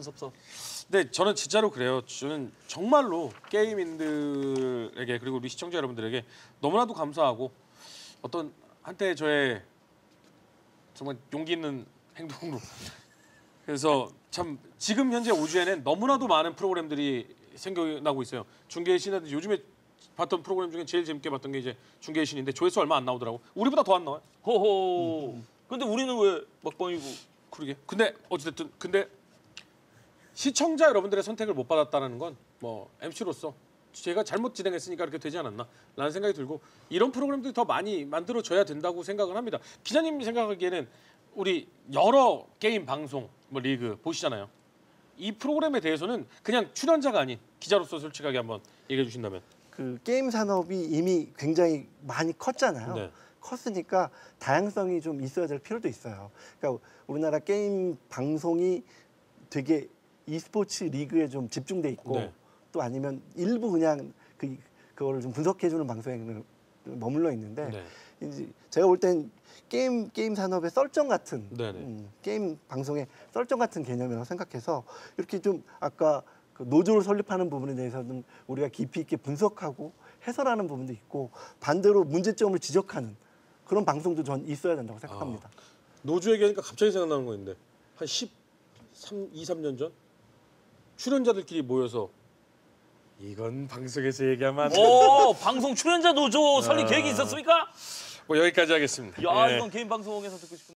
섭섭. 근데 저는 진짜로 그래요. 저는 정말로 게임인들에게 그리고 우리 시청자 여러분들에게 너무나도 감사하고 어떤 한때 저의 정말 용기 있는 행동으로 그래서 참 지금 현재 오주에는 너무나도 많은 프로그램들이 생겨나고 있어요. 중계의 신인데 요즘에 봤던 프로그램 중에 제일 재밌게 봤던 게 이제 중계의 신인데 조회수 얼마 안 나오더라고. 우리보다 더 안 나와요. 호호. 근데 우리는 왜 막방이고? 그러게. 근데 어찌됐든 근데 시청자 여러분들의 선택을 못 받았다는 건 뭐 MC로서 제가 잘못 진행했으니까 이렇게 되지 않았나 라는 생각이 들고 이런 프로그램들이 더 많이 만들어져야 된다고 생각을 합니다. 기자님이 생각하기에는 우리 여러 게임 방송 뭐 리그 보시잖아요. 이 프로그램에 대해서는 그냥 출연자가 아닌 기자로서 솔직하게 한번 얘기해 주신다면. 그 게임 산업이 이미 굉장히 많이 컸잖아요. 네. 컸으니까 다양성이 좀 있어야 될 필요도 있어요. 그러니까 우리나라 게임 방송이 되게 e스포츠 리그에 좀 집중돼 있고 네. 또 아니면 일부 그냥 그 그거를 좀 분석해 주는 방송에 머물러 있는데 네. 이제 제가 볼 땐 게임 게임 산업의 썰정 같은 네네. 음, 게임 방송의 썰정 같은 개념이라고 생각해서 이렇게 좀 아까 그 노조를 설립하는 부분에 대해서는 우리가 깊이 있게 분석하고 해설하는 부분도 있고 반대로 문제점을 지적하는 그런 방송도 전 있어야 된다고 생각합니다. 노조 얘기하니까 갑자기 생각나는 거 있는데 한 13, 2, 3년 전 출연자들끼리 모여서 이건 방송에서 얘기하면 안 돼. 오 방송 출연자 노조 설립 계획이 있었습니까? 뭐 여기까지 하겠습니다. 야 예. 이건 개인 방송에서 듣고 싶은.